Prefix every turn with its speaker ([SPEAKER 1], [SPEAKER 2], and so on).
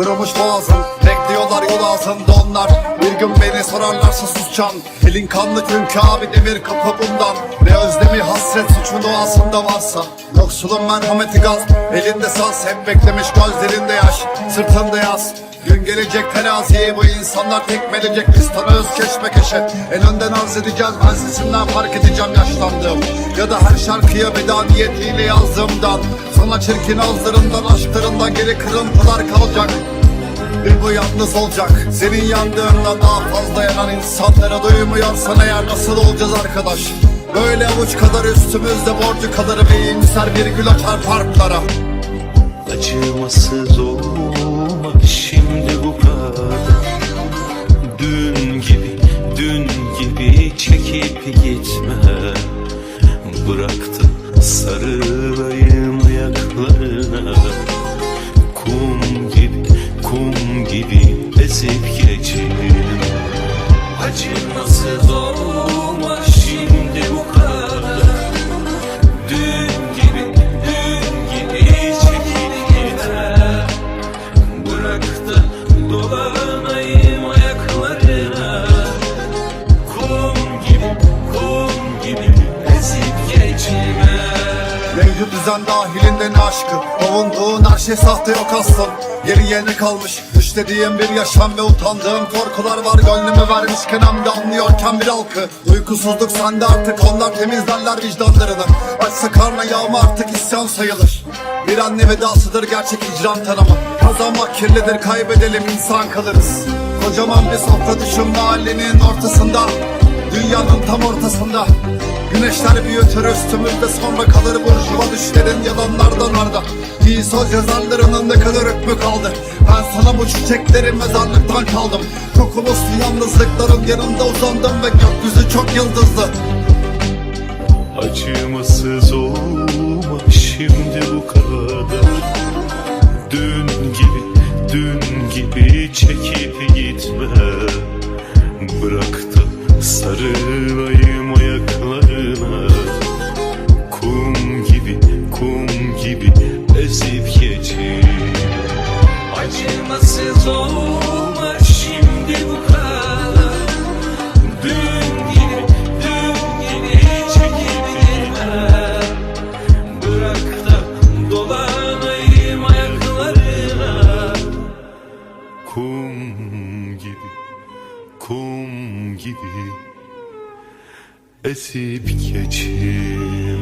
[SPEAKER 1] But almost falls Bekliyorlar yol ağzında onlar. Bir gün beni sorarlarsa suscan Elin kanlı çünkü abi demir kapı bundan. Ne özlemi hasret suçun doğasında varsa. Yoksulun merhameti gaz. Elinde saz hep beklemiş gözlerinde yaş. Sırtında yaz. Gün gelecek teraziyi bu insanlar tekmeleyecek Biz tanığız keşmekeşe En önden arz edeceğiz ben sesimden fark edeceğim yaşlandığım Ya da her şarkıya veda niyetiyle yazdığımdan. Sana çirkin ağızlarından aşklarından geri kırıntılar kalacak bir bu yalnız olacak. Senin yandığında daha fazla yanan insanlara duymuyorsan eğer nasıl olacağız arkadaş? Böyle avuç kadar üstümüzde borcu kadar Beyimser bir gül açar farklara
[SPEAKER 2] Acımasız olma şimdi bu kadar. Dün gibi, dün gibi çekip gitme. Bıraktım sarılayım gibi ezip geçirme Acımasız olma
[SPEAKER 1] düzen dahilinde ne aşkı. Avunduğun her şey sahte yok aslın Geriye ne kalmış? Düşlediğim bir yaşam ve utandığım korkular var. Gönlümü vermişken hem de anlıyorken bir halkı. Uykusuzluk sende artık onlar temizlerler vicdanlarını. Açsa karna yağma artık isyan sayılır. Bir anne vedasıdır gerçek icran tanımı. Kazanmak kirlidir kaybedelim insan kalırız. Kocaman bir sofra düşün mahallenin ortasında. Dünyanın tam ortasında Güneşler büyütür üstümüzde sonra kalır burjuva düşlerin yalanlardan arda İyi söz yazarlarının ne kadar hükmü kaldı. Ben sana bu çiçeklerin mezarlıktan kaldım Çok uluslu yalnızlıkların yanında uzandım Ve gökyüzü çok yıldızlı.
[SPEAKER 2] Acımasız olma şimdi bu kadar Dün gibi, dün gibi çekip gitme. Bırak da sarılayım ayaklarına gibi Esip geçir